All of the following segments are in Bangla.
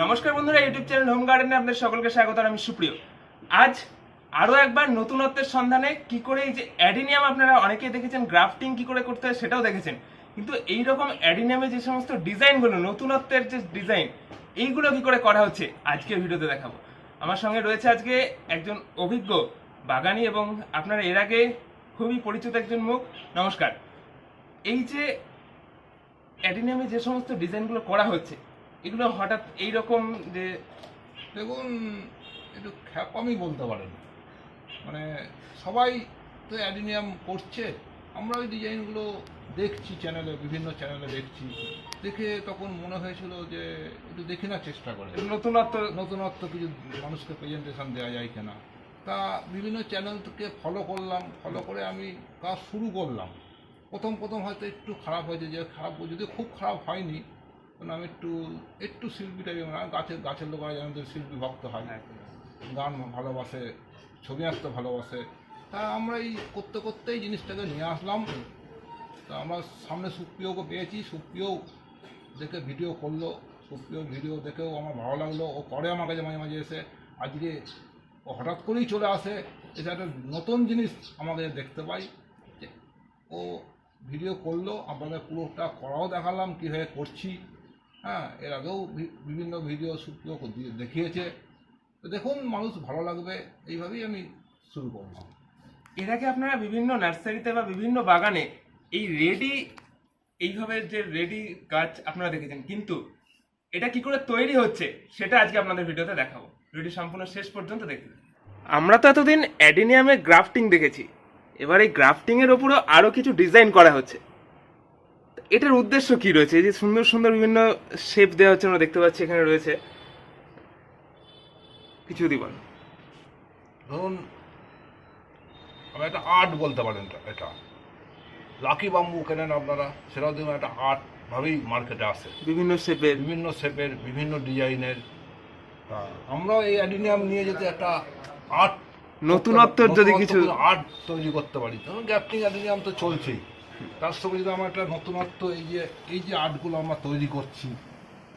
নমস্কার বন্ধুরা ইউটিউব চ্যানেল হোম গার্ডেনে আপনাদের সকলকে স্বাগত আমি সুপ্রিয়। আজ আরও একবার নতুনত্বের সন্ধানে কি করে এই যে অ্যাডিনিয়াম আপনারা অনেকেই দেখেছেন, গ্রাফটিং কি করে করতে হয় সেটাও দেখেছেন। কিন্তু এই রকম অ্যাডিনিয়ামে যে সমস্ত ডিজাইনগুলো নতুনত্বের যে ডিজাইন, এইগুলো কি করে করা হচ্ছে, আজকের ভিডিওতে দেখাবো। আমার সঙ্গে রয়েছে আজকে একজন অভিজ্ঞ বাগানি এবং আপনারা এর আগে খুবই পরিচিত একজন মুখ। নমস্কার। এই যে অ্যাডিনিয়ামে যে সমস্ত ডিজাইনগুলো করা হচ্ছে এগুলো হঠাৎ এই রকম যে দেখুন একটু খ্যাপামি বলতে পারেন। মানে সবাই তো অ্যাডিনিয়াম করছে। আমরা ওই ডিজাইনগুলো দেখছি চ্যানেলে বিভিন্ন চ্যানেলে দেখছি। দেখে তখন মনে হয়েছিল যে একটু দেখি না চেষ্টা করে। নতুনত্ব নতুনত্ব কিছু মানুষকে প্রেজেন্টেশন দেওয়া যায় কিনা। তা বিভিন্ন চ্যানেলকে ফলো করলাম। ফলো করে আমি কাজ শুরু করলাম। প্রথম প্রথম হয়তো একটু খারাপ হয়েছে যে খারাপ যদি খুব খারাপ হয়নি কারণ আমি একটু একটু শিল্পী টাইপের মানে গাছের গাছের লোক যেমন শিল্পী ভক্ত হয়। গান ভালোবাসে ছবি আঁকতে ভালোবাসে। তা আমরা এই করতে করতেই জিনিসটাকে নিয়ে আসলাম। তা আমরা সামনে সুপ্রিয়কে পেয়েছি। সুপ্রিয় দেখে ভিডিও করল। সুপ্রিয় ভিডিও দেখেও আমার ভালো লাগল। ও করে আমার কাছে মাঝে মাঝে এসে। আজকে ও হঠাৎ করেই চলে আসে। এসে একটা নতুন জিনিস আমাদের দেখতে পাই। ও ভিডিও করল। আপনাদের পুরোটা করাও দেখালাম। কীভাবে করছি। হ্যাঁ এর আগেও বিভিন্ন ভিডিও দিয়ে- দেখিয়েছে। দেখুন, মানুষ ভালো লাগবে, এইভাবেই আমি শুরু করলাম। এর আগে আপনারা বিভিন্ন নার্সারিতে বা বিভিন্ন বাগানে এই রেডি, এইভাবে যে রেডি গাছ আপনারা দেখেছেন, কিন্তু এটা কি করে তৈরি হচ্ছে, সেটা আজকে আপনাদের ভিডিওতে দেখাবো। ভিডিও সম্পূর্ণ শেষ পর্যন্ত দেখবেন আমরা তো এতদিন অ্যাডিনিয়ামে গ্রাফটিং দেখেছি। এবার এই গ্রাফটিংয়ের ওপরও আরও কিছু ডিজাইন করা হচ্ছে। এটার উদ্দেশ্য কি রয়েছে? এই যে সুন্দর সুন্দর বিভিন্ন শেপ দেওয়া হচ্ছে আমরা দেখতে পাচ্ছি এখানে রয়েছে। কিছু যদি বল। ধরুন একটা আর্ট বলতে পারেন এটা- লাকি বাম্বু কেনেন আপনারা? সেটাও দেখুন একটা আর্ট ভাবেই মার্কেটে আসে। বিভিন্ন শেপের বিভিন্ন শেপের বিভিন্ন ডিজাইনের তা আমরাও এই অ্যাডিনিয়াম নিয়ে যেতে একটা আর্ট নতুনত্বর যদি কিছু- আর্ট তৈরি করতে পারি ধরুন গ্যাপটিং অ্যাডিনিয়াম তো চলছেই। তার সঙ্গে যদি আমার একটা নতুনত্ব, এই যে এই যে আর্টগুলো আমরা তৈরি করছি,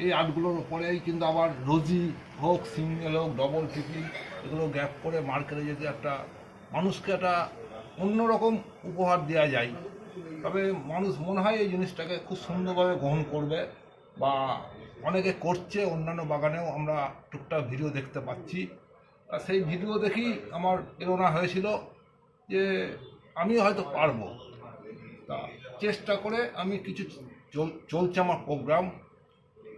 এই আর্টগুলোর উপরেই কিন্তু আবার রোজি হোক, সিঙ্গেল হোক ডবল ট্রিপল এগুলো গ্যাপ করে মার্কেটে যদি একটা মানুষকে একটা অন্যরকম উপহার দেওয়া যায়, তবে মানুষ মনে হয় এই জিনিসটাকে খুব সুন্দরভাবে গ্রহণ করবে বা অনেকে করছে, অন্যান্য বাগানেও আমরা টুকটাক ভিডিও দেখতে পাচ্ছি। আর সেই ভিডিও দেখেই আমার প্রেরণা হয়েছিল যে আমি হয়তো পারব। তা চেষ্টা করে আমি কিছু চল- চলছে আমার প্রোগ্রাম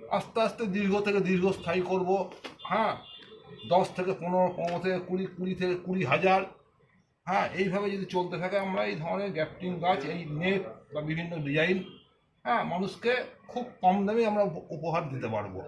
আস্তে আস্তে দীর্ঘ থেকে দীর্ঘস্থায়ী করব। হ্যাঁ দশ থেকে পনেরো পনেরো থেকে কুড়ি কুড়ি থেকে কুড়ি হাজার। হ্যাঁ এইভাবে যদি চলতে থাকে, আমরা এই ধরনের গ্যাপটিং গাছ, এই নেট বা বিভিন্ন ডিজাইন হ্যাঁ মানুষকে খুব কম দামে আমরা উপ- উপহার দিতে পারব।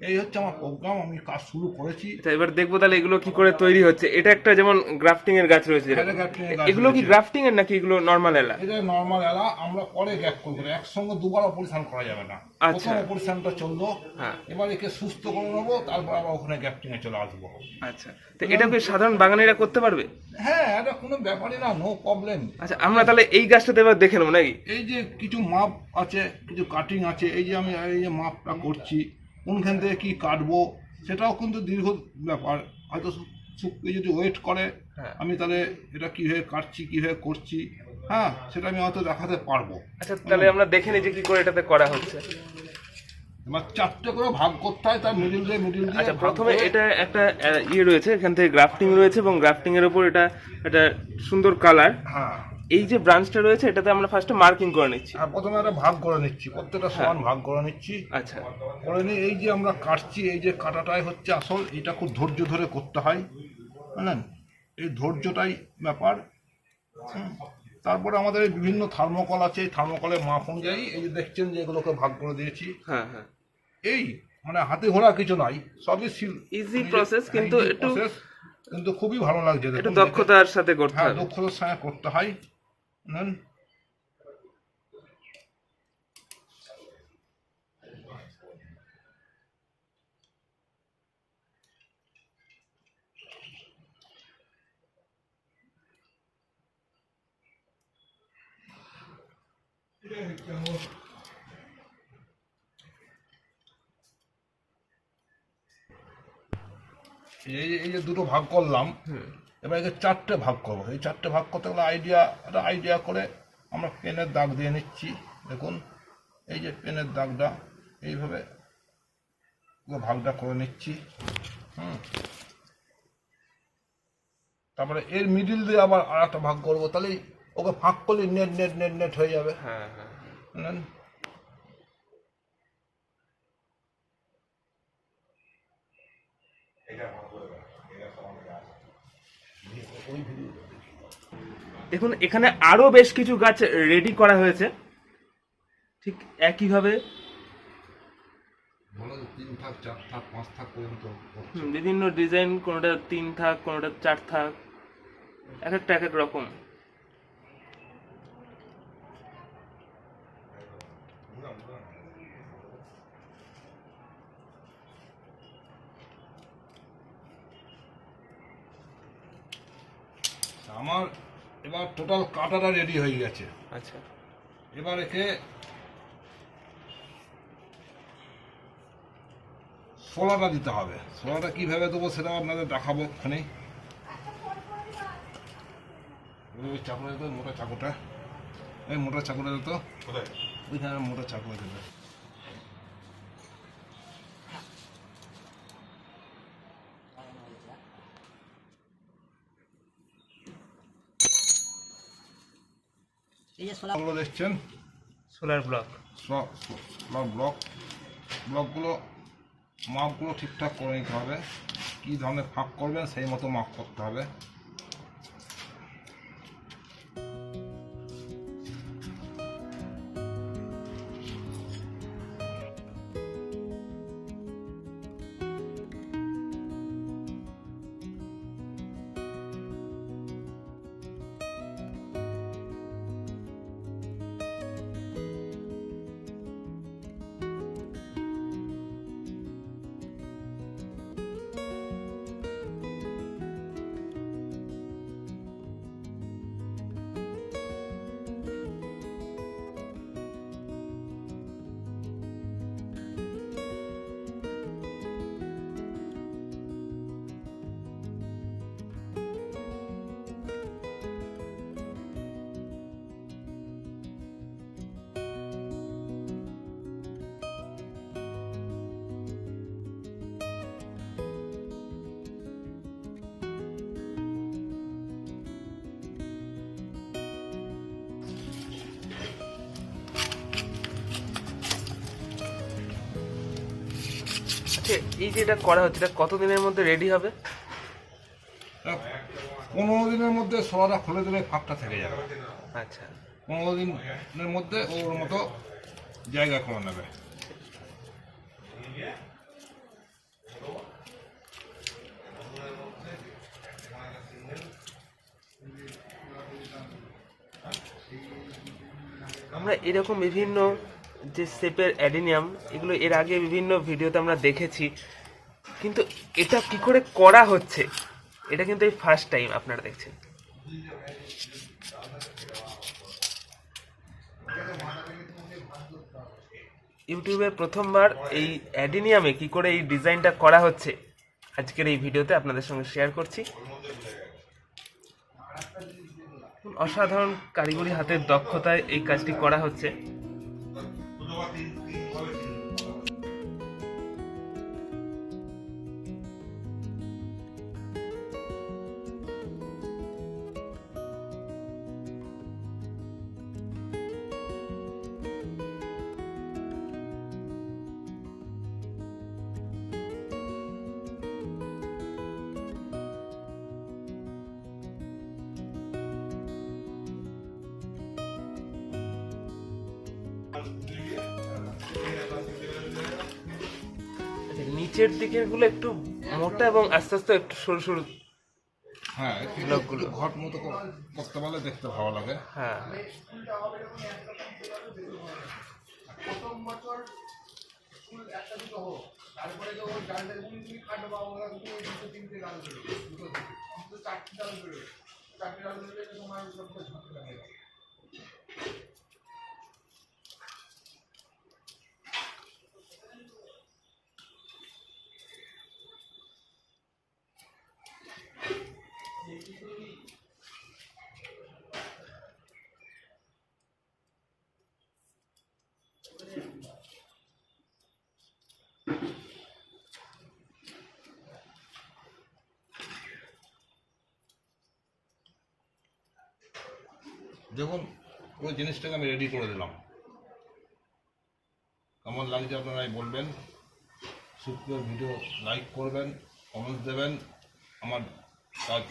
এই হচ্ছে আমার প্রোগ্রাম আমি কাজ শুরু করেছি। আচ্ছা এবার দেখব তাহলে এগুলো কি করে তৈরি হচ্ছে। এটা একটা যেমন গ্রাফটিং এর গাছ রয়েছে গাছ এগুলো কি। গ্রাফটিং এর নাকি এগুলো নর্মাল এলা? এটা নর্মাল এলা আমরা পরে গ্যাপ করব। একসঙ্গে দুবার অপারেশন করা যাবে না। আচ্ছা। প্রথম অপারেশনটা চলল। হ্যাঁ। এবার একে সুস্থ করে নেব তারপর আবার ওখানে গ্যাপটিং এ চলে আসব। আচ্ছা। তো এটা কি সাধারণ বাগানিরা করতে পারবে? হ্যাঁ এটা কোনো ব্যাপারই না নো প্রবলেম আচ্ছা আমরা তাহলে এই গাছটাতে এবার দেখে নেব নাকি? এই যে কিছু মাপ আছে কিছু কাটিং আছে এই যে আমি এই যে মাপটা করছি। কোনখান থেকে কি কাটবো সেটাও কিন্তু দীর্ঘ ব্যাপার। হয়তো সু- যদি ওয়েট করে হ্যাঁ। আমি তাহলে এটা কীভাবে কাটছি কীভাবে করছি হ্যাঁ সেটা আমি হয়তো দেখাতে পারব। আচ্ছা তাহলে আমরা দেখে নিই যে কি করে এটাতে করা হচ্ছে। এবার চারটে করে ভাগ করতে হয় তার মিডিল দিয়ে মিডিল দিয়ে আচ্ছা প্রথমে এটা একটা ইয়ে রয়েছে এখান থেকে গ্রাফটিং রয়েছে এবং গ্রাফটিং এর উপর এটা একটা সুন্দর কালার হ্যাঁ। এই যে ব্রাঞ্চটা রয়েছে এটাতে আমরা ফার্স্টে মার্কিং করে নিচ্ছি। আর প্রথমে একটা ভাগ করে নিচ্ছি প্রত্যেকটা সমান ভাগ করে নিচ্ছি। আচ্ছা। করে নিয়ে এই যে আমরা কাটছি এই যে কাটাটাই হচ্ছে আসল এটা খুব ধৈর্য ধরে করতে হয় বুঝলেন? এই ধৈর্যটাই ব্যাপার। তারপরে আমাদের বিভিন্ন থার্মোকল আছে এই থার্মোকলের মাপ অনুযায়ী এই যে দেখছেন যে এগুলোকে ভাগ করে দিয়েছি। হ্যাঁ হ্যাঁ। এই মানে হাতে ঘোরা কিছু নাই সবই সিল Easy process, কিন্তু একটু- কিন্তু খুবই ভালো লাগছে দেখুন দক্ষতার সাথে করতে হ্যাঁ দক্ষতার সঙ্গে করতে হয়। Nun. এই যে দুটো ভাগ করলাম হ্যাঁ। এবার একে চারটে ভাগ করব। এই চারটে ভাগ করতে গেলে আইডিয়া একটা আইডিয়া করে আমরা পেনের দাগ দিয়ে নিচ্ছি। দেখুন এই যে পেনের দাগটা এইভাবে ভাগটা করে নিচ্ছি। হুম। তারপরে এর মিডিল দিয়ে আবার আর একটা ভাগ করব। তাহলে ওকে ফাঁক করলে নেট নেট নেট নেট হয়ে যাবে। হ্যাঁ হ্যাঁ। দেখুন, এখানে আরও বেশ কিছু গাছ রেডি করা হয়েছে। ঠিক একইভাবে বিভিন্ন ডিজাইন কোনোটা তিন থাক, কোনোটা চার থাক, এক একটা এক এক রকম। আমার এবার টোটাল কাটাটা রেডি হয়ে গেছে। আচ্ছা। এবার একে সোলাটা দিতে হবে। সোলাটা কীভাবে দেবো সেটা আপনাদের দেখাবো এখানে ওই চাকুটা দিত মোটা চাকুটা এই মোটা চাকুটা দিত ওইখানে মোটা চাকুটা দিত এই যে সোলা দেখছেন? Solar block. Solar block. ব্লকগুলো মাপগুলো ঠিকঠাক করে নিতে হবে। কী ধরনের ফাঁক করবেন সেই মতো মাপ করতে হবে। আচ্ছা এই যে এটা করা হচ্ছে এটা কতদিনের মধ্যে রেডি হবে? পনেরো দিনের মধ্যে সোলাটা খুলে দিলে ফাঁকটা থেকে যাবে। আচ্ছা। পনেরো দিনের মধ্যে ওর মতো জায়গা করে নেবে। আমরা এরকম বিভিন্ন যে শেপের অ্যাডিনিয়াম, এগুলো এর আগে বিভিন্ন ভিডিওতে আমরা দেখেছি। কিন্তু এটা কি করে করা হচ্ছে? এটা কিন্তু এই ফার্স্ট টাইম আপনারা দেখছেন। ইউটিউবে প্রথমবার এই অ্যাডিনিয়ামে কি করে এই ডিজাইনটা করা হচ্ছে, আজকের এই ভিডিওতে আপনাদের সঙ্গে শেয়ার করছি। অসাধারণ কারিগরি হাতের দক্ষতায় এই কাজটি করা হচ্ছে। নিচের দিকেরগুলো একটু মোটা এবং আস্তে আস্তে একটু সরু সরু হ্যাঁ ঘট মতো করতে পারলে দেখতে ভালো লাগে। হ্যাঁ। দেখুন পুরো জিনিসটাকে আমি রেডি করে দিলাম। কেমন লাগছে আপনারাই বলবেন? সুপ্রিয় ভিডিও লাইক করবেন কমেন্ট দেবেন। আমার কাজ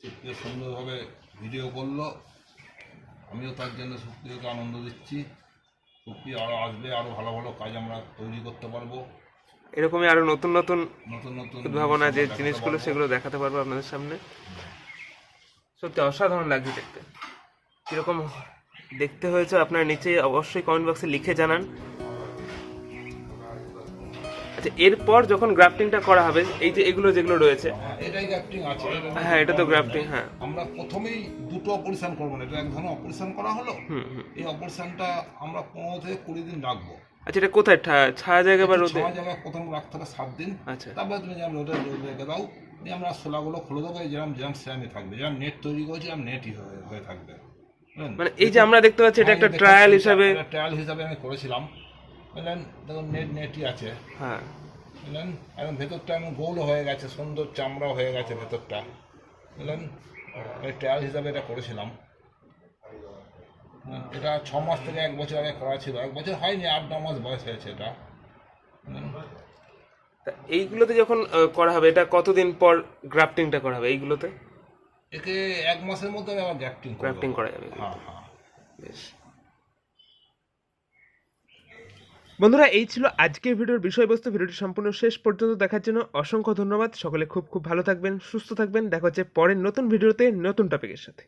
সুপ্রিয় সুন্দরভাবে ভিডিও করল। আমিও তার জন্য সুপ্রিয়কে আনন্দ দিচ্ছি। সুপ্রিয় আরও আসবে আরও ভালো ভালো কাজ আমরা তৈরি করতে পারব। এরকমই আরও নতুন নতুন নতুন নতুন উদ্ভাবনা যে জিনিসগুলো সেগুলো দেখাতে পারব আপনাদের সামনে। সত্যি অসাধারণ লাগছে দেখতে। কীরকম দেখতে হয়েছে আপনার নিচে অবশ্যই কমেন্ট বক্সে লিখে জানান। আচ্ছা এরপর যখন গ্রাফটিংটা করা হবে এই যে এগুলো যেগুলো রয়েছে। হ্যাঁ, এটাই গ্রাফটিং আছে। হ্যাঁ এটা তো গ্রাফটিং হ্যাঁ। আমরা প্রথমেই দুটো অপারেশন করব না এটা এক ধরনের অপারেশন করা হলো। এই অপারেশনটা আমরা পনেরো থেকে কুড়ি দিন রাখব। আচ্ছা এটা কোথায়? ছায়া জায়গা বা রোদে? ছ জায়গায় প্রথম রাখতে হবে সাত দিন। আচ্ছা। তারপরে তুমি যেমন রোদে রোদে রেখে দাও আমরা শোলাগুলো খুলে দেবো যেরকম যেরকম স্যামই থাকবে যেরকম নেট তৈরি করেছি যেরকম নেটই হয়ে থাকবে? মানে এই যে আমরা দেখতে পাচ্ছি এটা একটা ট্রায়াল হিসাবে ট্রায়াল হিসাবে আমি করেছিলাম। বুঝলেন দেখুন নেট নেটই আছে। হ্যাঁ। বুঝলেন এখন ভেতরটা এমন গোল হয়ে গেছে সুন্দর চামড়া হয়ে গেছে ভেতরটা। বুঝলেন আমি ট্রায়াল হিসাবে এটা করেছিলাম। হুম, এটা ছ মাস থেকে এক বছর আগে করা ছিল। এক বছর হয়নি আট ন মাস বয়স হয়েছে এটা। তা এইগুলোতে যখন করা হবে এটা কতদিন পর গ্রাফটিংটা করা হবে এইগুলোতে? একে এক মাসের মধ্যে আমি গ্রাফটিং করা যাবে। হ্যাঁ হ্যাঁ। বেশ। বন্ধুরা এই ছিল আজকের ভিডিওর বিষয়বস্তু। ভিডিওটি সম্পূর্ণ শেষ পর্যন্ত দেখার জন্য অসংখ্য ধন্যবাদ। সকলে খুব খুব ভালো থাকবেন সুস্থ থাকবেন। দেখা হচ্ছে পরের নতুন ভিডিওতে নতুন টপিকের সাথে।